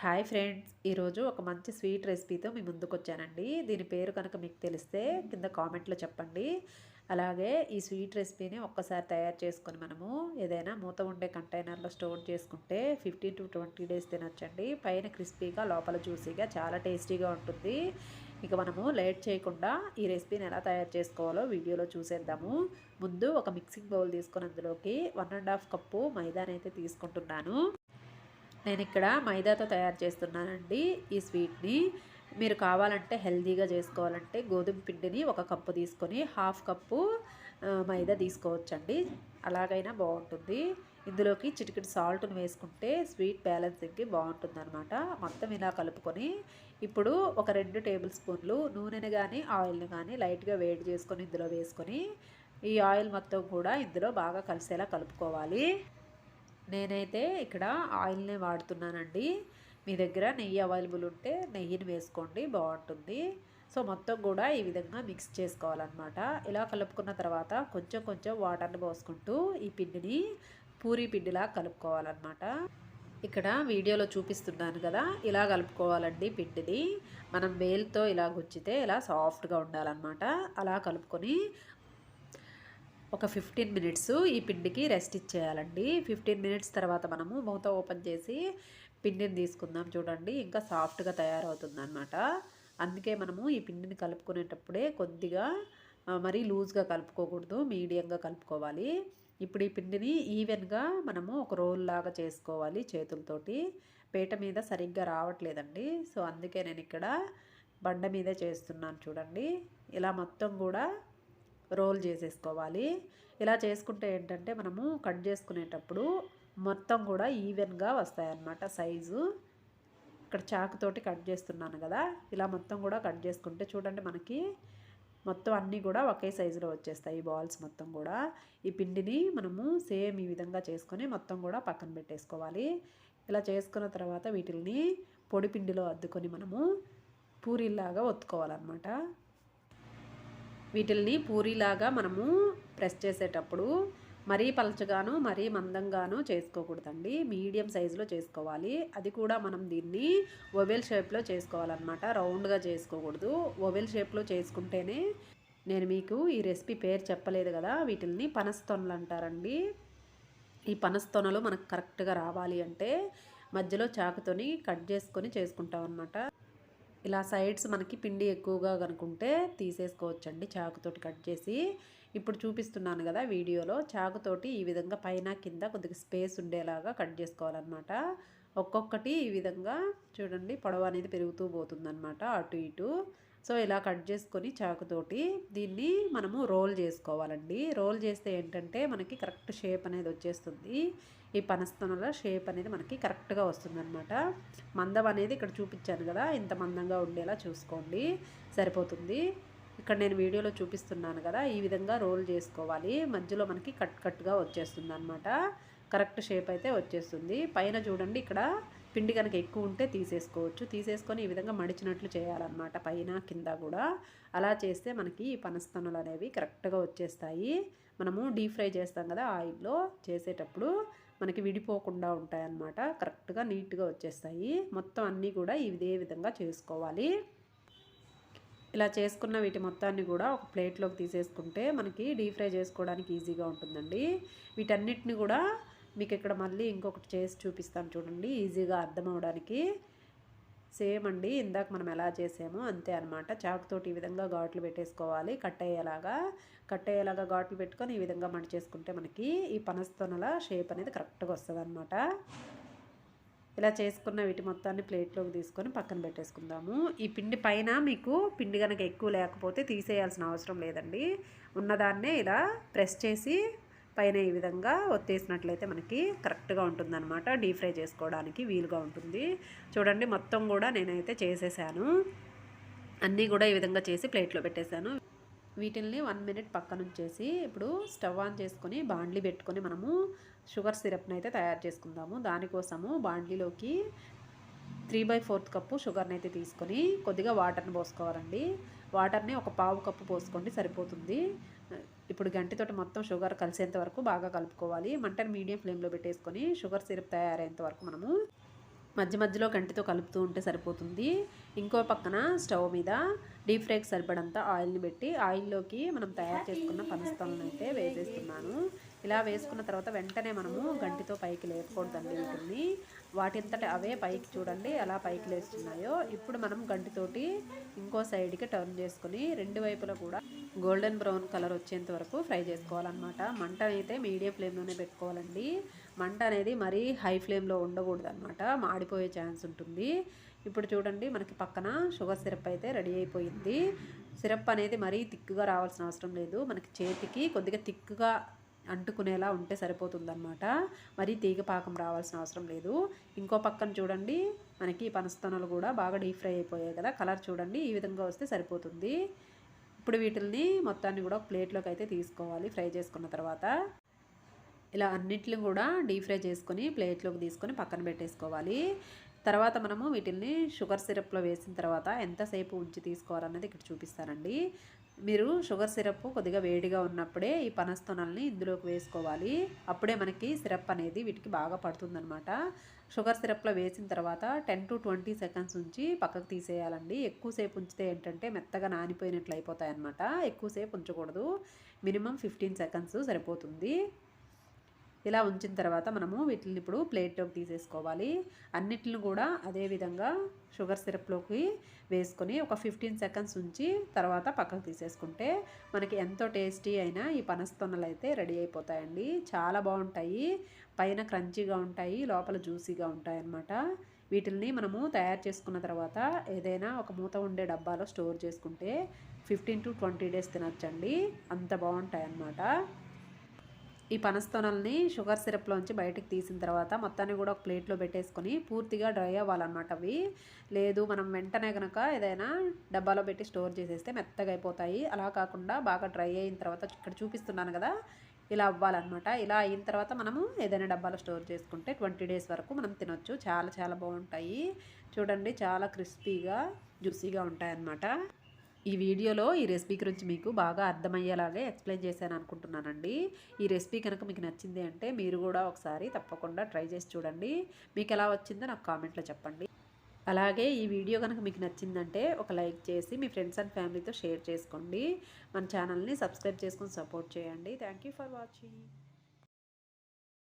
Hi friends ఈరోజు ఒక మంచి స్వీట్ రెసిపీతో మీ ముందుకు వచ్చానండి దీని పేరు కనుక మీకు తెలిస్తే కింద కామెంట్లో చెప్పండి. అలాగే ఈ స్వీట్ రెసిపీని ఒక్కసారి తయారు చేసుకొని మనము ఏదైనా మూత ఉండే కంటైనర్లో స్టోర్ చేసుకుంటే ఫిఫ్టీన్ టు ట్వంటీ డేస్ తినొచ్చండి. పైన క్రిస్పీగా లోపల జ్యూసీగా చాలా టేస్టీగా ఉంటుంది. ఇక మనము లేట్ చేయకుండా ఈ రెసిపీని ఎలా తయారు చేసుకోవాలో వీడియోలో చూసేద్దాము. ముందు ఒక మిక్సింగ్ బౌల్ తీసుకొని అందులోకి వన్ అండ్ హాఫ్ కప్పు మైదానైతే తీసుకుంటున్నాను. నేను ఇక్కడ మైదాతో తయారు చేస్తున్నానండి ఈ స్వీట్ని. మీరు కావాలంటే హెల్దీగా చేసుకోవాలంటే గోధుమ పిండిని ఒక కప్పు తీసుకొని హాఫ్ కప్పు మైదా తీసుకోవచ్చండి. అలాగైనా బాగుంటుంది. ఇందులోకి చిటికిటి సాల్ట్ని వేసుకుంటే స్వీట్ బ్యాలెన్సింగ్కి బాగుంటుంది అనమాట మొత్తం ఇలా కలుపుకొని ఇప్పుడు ఒక రెండు టేబుల్ స్పూన్లు నూనెను కానీ ఆయిల్ని కానీ లైట్గా వేడి చేసుకొని ఇందులో వేసుకొని ఈ ఆయిల్ మొత్తం కూడా ఇందులో బాగా కలిసేలా కలుపుకోవాలి. నేనైతే ఇక్కడ ఆయిల్నే వాడుతున్నానండి. మీ దగ్గర నెయ్యి అవైలబుల్ ఉంటే నెయ్యిని వేసుకోండి బాగుంటుంది. సో మొత్తం కూడా ఈ విధంగా మిక్స్ చేసుకోవాలన్నమాట. ఇలా కలుపుకున్న తర్వాత కొంచెం కొంచెం వాటర్ని పోసుకుంటూ ఈ పిండిని పూరి పిండిలా కలుపుకోవాలన్నమాట. ఇక్కడ వీడియోలో చూపిస్తున్నాను కదా ఇలా కలుపుకోవాలండి పిండిని. మనం వేలుతో ఇలా గుచ్చితే ఇలా సాఫ్ట్గా ఉండాలన్నమాట. అలా కలుపుకొని ఒక ఫిఫ్టీన్ మినిట్స్ ఈ పిండికి రెస్ట్ ఇచ్చేయాలండి. ఫిఫ్టీన్ మినిట్స్ తర్వాత మనము మూత ఓపెన్ చేసి పిండిని తీసుకుందాం చూడండి. ఇంకా సాఫ్ట్గా తయారవుతుంది అనమాట అందుకే మనము ఈ పిండిని కలుపుకునేటప్పుడే కొద్దిగా మరీ లూజ్గా కలుపుకోకూడదు మీడియంగా కలుపుకోవాలి. ఇప్పుడు ఈ పిండిని ఈవెన్గా మనము ఒక రోల్ లాగా చేసుకోవాలి చేతులతోటి. పీట మీద సరిగ్గా రావట్లేదండి. సో అందుకే నేను ఇక్కడ బండ మీదే చేస్తున్నాను చూడండి. ఇలా మొత్తం కూడా రోల్ చేసేసుకోవాలి. ఇలా చేసుకుంటే ఏంటంటే మనము కట్ చేసుకునేటప్పుడు మొత్తం కూడా ఈవెన్గా వస్తాయన్నమాట సైజు. ఇక్కడ చాకుతోటి కట్ చేస్తున్నాను కదా ఇలా మొత్తం కూడా కట్ చేసుకుంటే చూడండి మనకి మొత్తం అన్నీ కూడా ఒకే సైజులో వచ్చేస్తాయి బాల్స్ మొత్తం కూడా. ఈ పిండిని మనము సేమ్ ఈ విధంగా చేసుకొని మొత్తం కూడా పక్కన పెట్టేసుకోవాలి. ఇలా చేసుకున్న తర్వాత వీటిని పొడి పిండిలో అద్దుకొని మనము పూరీలాగా ఒత్తుకోవాలన్నమాట. వీటిల్ని పూరీలాగా మనము ప్రెస్ చేసేటప్పుడు మరీ పలచగాను మరీ మందంగాను చేసుకోకూడదండి. మీడియం సైజులో చేసుకోవాలి. అది కూడా మనం దీన్ని ఒవెల్ షేప్లో చేసుకోవాలన్నమాట. రౌండ్గా చేసుకోకూడదు. ఒవెల్ షేప్లో చేసుకుంటేనే నేను మీకు ఈ రెసిపీ పేరు చెప్పలేదు కదా వీటిల్ని పనస్తొనలు అంటారండి ఈ పనస్తొనలు మనకు కరెక్ట్గా రావాలి అంటే మధ్యలో చాకుతోని కట్ చేసుకొని చేసుకుంటాం అనమాట ఇలా సైడ్స్ మనకి పిండి ఎక్కువగా కనుకుంటే తీసేసుకోవచ్చండి చాకుతోటి కట్ చేసి. ఇప్పుడు చూపిస్తున్నాను కదా వీడియోలో చాకుతోటి ఈ విధంగా పైన కింద కొద్దిగా స్పేస్ ఉండేలాగా కట్ చేసుకోవాలన్నమాట. ఒక్కొక్కటి ఈ విధంగా చూడండి పొడవు అనేది పెరుగుతూ పోతుందన్నమాట అటు ఇటు. సో ఇలా కట్ చేసుకొని చాకుతోటి దీన్ని మనము రోల్ చేసుకోవాలండి. రోల్ చేస్తే ఏంటంటే మనకి కరెక్ట్ షేప్ అనేది వచ్చేస్తుంది. ఈ పనస్తనల షేప్ అనేది మనకి కరెక్ట్గా వస్తుందన్నమాట. మందం అనేది ఇక్కడ చూపించాను కదా ఇంత మందంగా ఉండేలా చూసుకోండి. సరిపోతుంది. ఇక్కడ నేను వీడియోలో చూపిస్తున్నాను కదా ఈ విధంగా రోల్ చేసుకోవాలి. మధ్యలో మనకి కట్ కట్గా వచ్చేస్తుంది అనమాట కరెక్ట్ షేప్ అయితే వచ్చేస్తుంది. పైన చూడండి ఇక్కడ పిండి కనుక ఎక్కువ ఉంటే తీసేసుకోవచ్చు. తీసేసుకొని ఈ విధంగా మడిచినట్లు చేయాలన్నమాట పైన కింద కూడా. అలా చేస్తే మనకి ఈ పనస్తనులు అనేవి కరెక్ట్గా వచ్చేస్తాయి. మనము డీప్ ఫ్రై చేస్తాం కదా ఆయిల్లో చేసేటప్పుడు మనకి విడిపోకుండా ఉంటాయన్నమాట. కరెక్ట్గా నీట్గా వచ్చేస్తాయి. మొత్తం అన్నీ కూడా ఇదే విధంగా చేసుకోవాలి. ఇలా చేసుకున్న వీటి మొత్తాన్ని కూడా ఒక ప్లేట్లోకి తీసేసుకుంటే మనకి డీప్ ఫ్రై చేసుకోవడానికి ఈజీగా ఉంటుందండి. వీటన్నిటిని కూడా మీకు ఇక్కడ మళ్ళీ ఇంకొకటి చేసి చూపిస్తాను చూడండి. ఈజీగా అర్థం అవడానికి సేమ్ అండి ఇందాక మనం ఎలా చేసామో అంతే అనమాట చాకుతోటి ఈ విధంగా ఘాట్లు పెట్టేసుకోవాలి. కట్ అయ్యేలాగా కట్ అయ్యేలాగా ఘాట్లు పెట్టుకొని ఈ విధంగా చేసుకుంటే మనకి ఈ పనస్తోనల షేప్ అనేది కరెక్ట్గా వస్తుంది అనమాట ఇలా చేసుకున్న వీటి మొత్తాన్ని ప్లేట్లోకి తీసుకొని పక్కన పెట్టేసుకుందాము. ఈ పిండి పైన మీకు పిండి కనుక ఎక్కువ లేకపోతే తీసేయాల్సిన అవసరం లేదండి. ఉన్నదాన్నే ఇలా ప్రెస్ చేసి పైన ఈ విధంగా ఒత్తేసినట్లయితే మనకి కరెక్ట్గా ఉంటుందన్నమాట. డీప్ ఫ్రై చేసుకోవడానికి వీలుగా ఉంటుంది. చూడండి మొత్తం కూడా నేనైతే చేసేసాను. అన్నీ కూడా ఈ విధంగా చేసి ప్లేట్లో పెట్టేశాను వీటిల్ని వన్ మినిట్ పక్కన ఉంచేసి ఇప్పుడు స్టవ్ ఆన్ చేసుకొని బాండ్లీ పెట్టుకొని మనము షుగర్ సిరప్ని అయితే తయారు చేసుకుందాము. దానికోసము బాండ్లీలోకి త్రీ బై ఫోర్త్ కప్పు షుగర్ని అయితే తీసుకొని కొద్దిగా వాటర్ని పోసుకోవాలండి. వాటర్ని ఒక పావు కప్పు పోసుకోండి సరిపోతుంది. ఇప్పుడు గంటితోటి మొత్తం షుగర్ కలిసేంత వరకు బాగా కలుపుకోవాలి. మంటను మీడియం ఫ్లేమ్లో పెట్టేసుకొని షుగర్ సిరప్ తయారయ్యేంత వరకు మనము మధ్య మధ్యలో గంటితో కలుపుతూ ఉంటే సరిపోతుంది. ఇంకో పక్కన స్టవ్ మీద డీప్ ఫ్రైకి సరిపడంత ఆయిల్ని పెట్టి ఆయిల్లోకి మనం తయారు చేసుకున్న పనస్తాలను అయితే వేసేస్తున్నాను. ఇలా వేసుకున్న తర్వాత వెంటనే మనము గంటితో పైకి లేపకూడదండి వీటిని. వాటింతట అవే పైకి చూడండి ఎలా పైకి లేస్తున్నాయో. ఇప్పుడు మనం గంటితోటి ఇంకో సైడ్కి టర్న్ చేసుకొని రెండు వైపులా కూడా గోల్డెన్ బ్రౌన్ కలర్ వచ్చేంత వరకు ఫ్రై చేసుకోవాలన్నమాట. మంట అయితే మీడియం ఫ్లేమ్లోనే పెట్టుకోవాలండి. మంట అనేది మరీ హై ఫ్లేమ్లో ఉండకూడదు అనమాట మాడిపోయే ఛాన్స్ ఉంటుంది. ఇప్పుడు చూడండి మనకి పక్కన షుగర్ సిరప్ అయితే రెడీ అయిపోయింది. సిరప్ అనేది మరీ తిక్కుగా రావాల్సిన అవసరం లేదు. మనకి చేతికి కొద్దిగా తిక్కుగా అంటుకునేలా ఉంటే సరిపోతుందన్నమాట. మరి తీగ పాకం రావాల్సిన అవసరం లేదు. ఇంకో పక్కన చూడండి మనకి పనస్తనలు కూడా బాగా డీప్ ఫ్రై అయిపోయాయి కదా. కలర్ చూడండి ఈ విధంగా వస్తే సరిపోతుంది. ఇప్పుడు వీటిల్ని మొత్తాన్ని కూడా ప్లేట్లోకి అయితే తీసుకోవాలి ఫ్రై చేసుకున్న తర్వాత. ఇలా అన్నిటిని కూడా డీప్ ఫ్రై చేసుకొని ప్లేట్లోకి తీసుకొని పక్కన పెట్టేసుకోవాలి. తర్వాత మనము వీటిల్ని షుగర్ సిరప్లో వేసిన తర్వాత ఎంతసేపు ఉంచి తీసుకోవాలన్నది ఇక్కడ చూపిస్తానండి. మీరు షుగర్ సిరప్ కొద్దిగా వేడిగా ఉన్నప్పుడే ఈ పనస్తొనల్ని ఇందులోకి వేసుకోవాలి. అప్పుడే మనకి సిరప్ అనేది వీటికి బాగా పడుతుందనమాట షుగర్ సిరప్లో వేసిన తర్వాత టెన్ టు ట్వంటీ సెకండ్స్ ఉంచి పక్కకు తీసేయాలండి. ఎక్కువసేపు ఉంచితే ఏంటంటే మెత్తగా నానిపోయినట్లు అయిపోతాయి అనమాట ఎక్కువసేపు ఉంచకూడదు. మినిమం ఫిఫ్టీన్ సెకండ్స్ సరిపోతుంది. ఇలా ఉంచిన తర్వాత మనము వీటిని ఇప్పుడు ప్లేట్లోకి తీసేసుకోవాలి. అన్నిటిని కూడా అదే విధంగా షుగర్ సిరప్లోకి వేసుకొని ఒక ఫిఫ్టీన్ సెకండ్స్ ఉంచి తర్వాత పక్కకు తీసేసుకుంటే మనకి ఎంతో టేస్టీ అయినా ఈ పనస్తొన్నలు అయితే రెడీ అయిపోతాయండి. చాలా బాగుంటాయి. పైన క్రంచీగా ఉంటాయి లోపల జ్యూసీగా ఉంటాయి అన్నమాట వీటిల్ని మనము తయారు చేసుకున్న తర్వాత ఏదైనా ఒక మూత ఉండే డబ్బాలో స్టోర్ చేసుకుంటే ఫిఫ్టీన్ టు ట్వంటీ డేస్ తినచ్చండి. అంత బాగుంటాయి అన్నమాట ఈ పనస్తొనల్ని షుగర్ సిరప్లోంచి బయటకు తీసిన తర్వాత మొత్తాన్ని కూడా ఒక ప్లేట్లో పెట్టేసుకొని పూర్తిగా డ్రై అవ్వాలన్నమాట అవి. లేదు మనం వెంటనే కనుక ఏదైనా డబ్బాలో పెట్టి స్టోర్ చేసేస్తే మెత్తగా అయిపోతాయి. అలా కాకుండా బాగా డ్రై అయిన తర్వాత ఇక్కడ చూపిస్తున్నాను కదా ఇలా అవ్వాలన్నమాట. ఇలా అయిన తర్వాత మనము ఏదైనా డబ్బాలో స్టోర్ చేసుకుంటే ట్వంటీ డేస్ వరకు మనం తినొచ్చు. చాలా చాలా బాగుంటాయి. చూడండి చాలా క్రిస్పీగా జ్యూసీగా ఉంటాయన్నమాట. ఈ వీడియోలో ఈ రెసిపీ గురించి మీకు బాగా అర్థమయ్యేలాగే ఎక్స్ప్లెయిన్ చేశాను అనుకుంటున్నానండి. ఈ రెసిపీ కనుక మీకు నచ్చింది అంటే మీరు కూడా ఒకసారి తప్పకుండా ట్రై చేసి చూడండి. మీకు ఎలా వచ్చిందో నాకు కామెంట్లో చెప్పండి. అలాగే ఈ వీడియో కనుక మీకు నచ్చిందంటే ఒక లైక్ చేసి మీ ఫ్రెండ్స్ అండ్ ఫ్యామిలీతో షేర్ చేసుకోండి. మన ఛానల్ని సబ్స్క్రైబ్ చేసుకొని సపోర్ట్ చేయండి. Thank for watching.